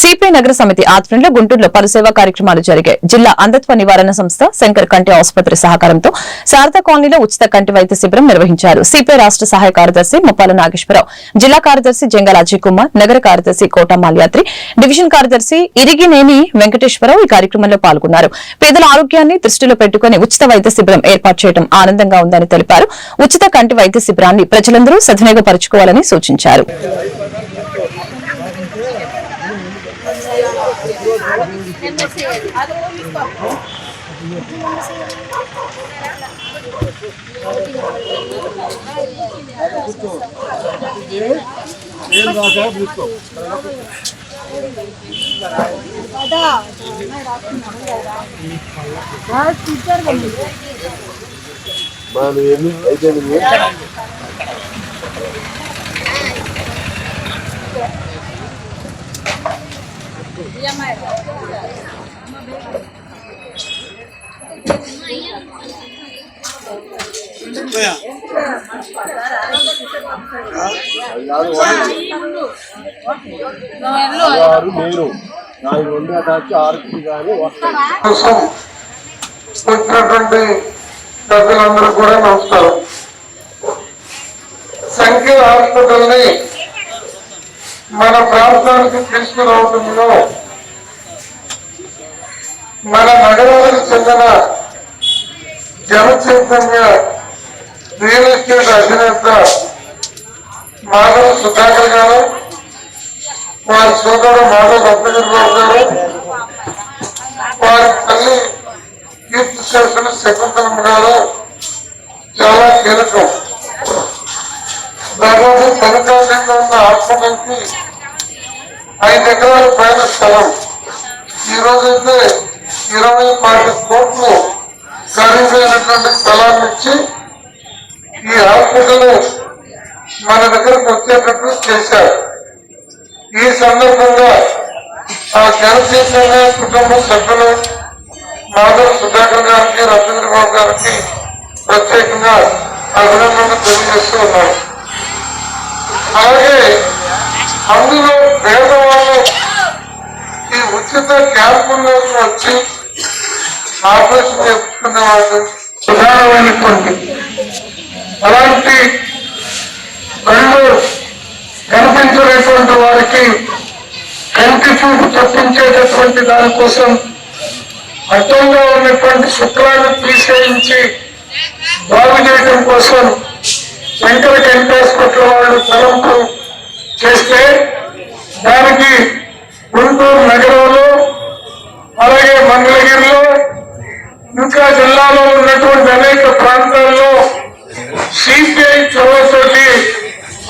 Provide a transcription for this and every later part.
CPI నగర సమితి ఆధ్వర్యంలో గుంటూరులో పలు సేవా కార్యక్రమాలు జరిగాయి. జిల్లా అంధత్వ నివారణ సంస్థ శంకర్ కంటి ఆసుపత్రి సహకారంతో శారద కాలనీలో ఉచిత కంటి వైద్య శిబిరం నిర్వహించారు. సిపిఐ రాష్ట సహాయ కార్యదర్శి ముప్పాల నాగేశ్వరరావు జిల్లా కార్యదర్శి జంగల్ అజయ్ కుమార్ నగర కార్యదర్శి కోట మాల్యాద్రి డివిజన్ కార్యదర్శి ఇరిగినేని వెంకటేశ్వరరావు ఈ కార్యక్రమంలో పాల్గొన్నారు. పేదల ఆరోగ్యాన్ని దృష్టిలో పెట్టుకుని ఉచిత వైద్య శిబిరం ఏర్పాటు చేయడం ఆనందంగా ఉందని తెలిపారు. ఉచిత కంటి వైద్య శిబిరాన్ని ప్రజలందరూ సద్వినియోగపరచుకోవాలని సూచించారు. మనం ఎన్ని అయితే ఎన్ని? అది కాదు, ఆరు నేను నాలుగు రెండు అటాచ్ ఆరుకి కానీ వచ్చినటువంటి పెద్దలందరూ కూడా నమస్కారం సంఖ్య హాస్పిటల్ని మన ప్రాంతానికి తీసుకురావడంలో మన నగరాలకు చెందిన జనచైతన్య రియల్ ఎస్టేట్ అధినేత మాధవ సుధాకర్ గారు వారి సోదరుడు మాధవ రత్నగిరిరావు గారు వారి తల్లి కీర్తి చేసిన శకుంతలం గారు చాలా కీలకం. దాదాపు ఉన్న ఆత్మకి ఐదు ఎకరాల పైన స్థలం. ఈ ఇరవై పాటి కోట్లు ఖరీదైనటువంటి స్థలాన్ని ఇచ్చి ఈ హాస్పిటల్ మన దగ్గరకు వచ్చేటట్టు చేశారు. ఈ సందర్భంగా ఆ జనసేన కుటుంబ సభ్యులు మాధవ్ సుధాకర్ గారికి రవీంద్ర బాబు గారికి ప్రత్యేకంగా అభినందనలు తెలియజేస్తూ ఉన్నారు అలాగే అందులో పేదవాళ్ళు ఈ ఉచిత క్యాంపుల్లోకి వచ్చి ఆపరేషన్ చేసుకునే వాళ్ళు ప్రధానమైనటువంటి. అలాంటి కళ్ళు కనిపించలేటువంటి వారికి కంటి చూపు తప్పించేటటువంటి దానికోసం అర్థంగా ఉన్నటువంటి శుక్లాన్ని తీసేయించి బాగు చేయడం కోసం శంకర కంటి హాస్పిటల్ వాళ్ళు తలంపు చేస్తే దానికి గుంటూరు నగరంలో అలాగే మంగళగిరిలో ఇంకా జిల్లాలో ఉన్నటువంటి అనేక ప్రాంతాల్లో సిపిఐ చొరవతోటి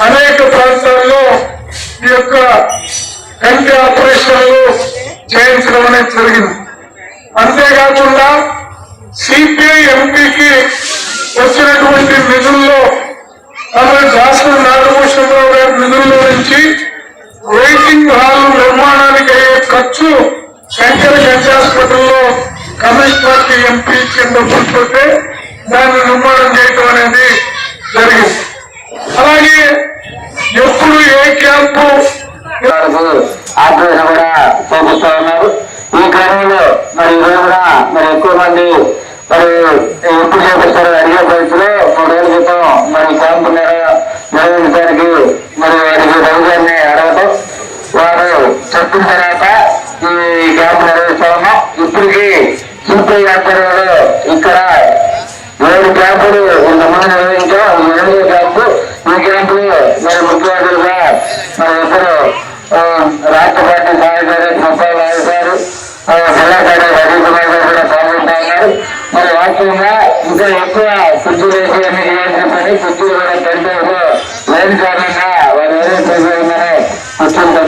అనేక ప్రాంతాల్లో ఈ యొక్క కంటి ఆపరేషన్లు చేయించడం అనేది జరిగింది. అంతేకాకుండా సిపిఐ ఎంపీకి వచ్చినటువంటి నిధుల్లో అలాగే శాసన నాగభూషణరావు గారి నిధుల్లో నుంచి వెయిటింగ్ హాల్ నిర్మాణానికి అయ్యే ఖర్చు శంకర గంజ కమ్యూనిస్ట్ పార్టీ ఎంపీ కింద కూర్చుంటే దాన్ని నిర్మాణం చేయటం అనేది జరిగింది. అలాగే ఎప్పుడు ఏ క్యాంపు ఆపరేషన్ కూడా చేపిస్తా ఉన్నారు. ఈ క్రమంలో మరి ఈరోజు కూడా మరి ఎక్కువ మంది మరి ఎప్పుడు చేపిస్తారు? అడిగే పరిస్థితిలో మూడేళ్ళ క్రితం మరి క్యాంపు నిర్వహించడానికి మరి వారికి రవిగారిని అడగటం వారు చెప్పిన తర్వాత ఈ క్యాంపు నిర్వహిస్తాము. ఇప్పటికీ సిపిఐ ఆధ్వర్యంలో ఇక్కడ ఏడు క్యాంపులు ఇంతకుముందు నిర్వహించాం ఈ ఏడో క్యాంపు. ఈ క్యాంపులు మరి ముఖ్యమంత్రిగా మరి ఇద్దరు రాష్ట్ర పాల్గొంటా ఉన్నారు మరి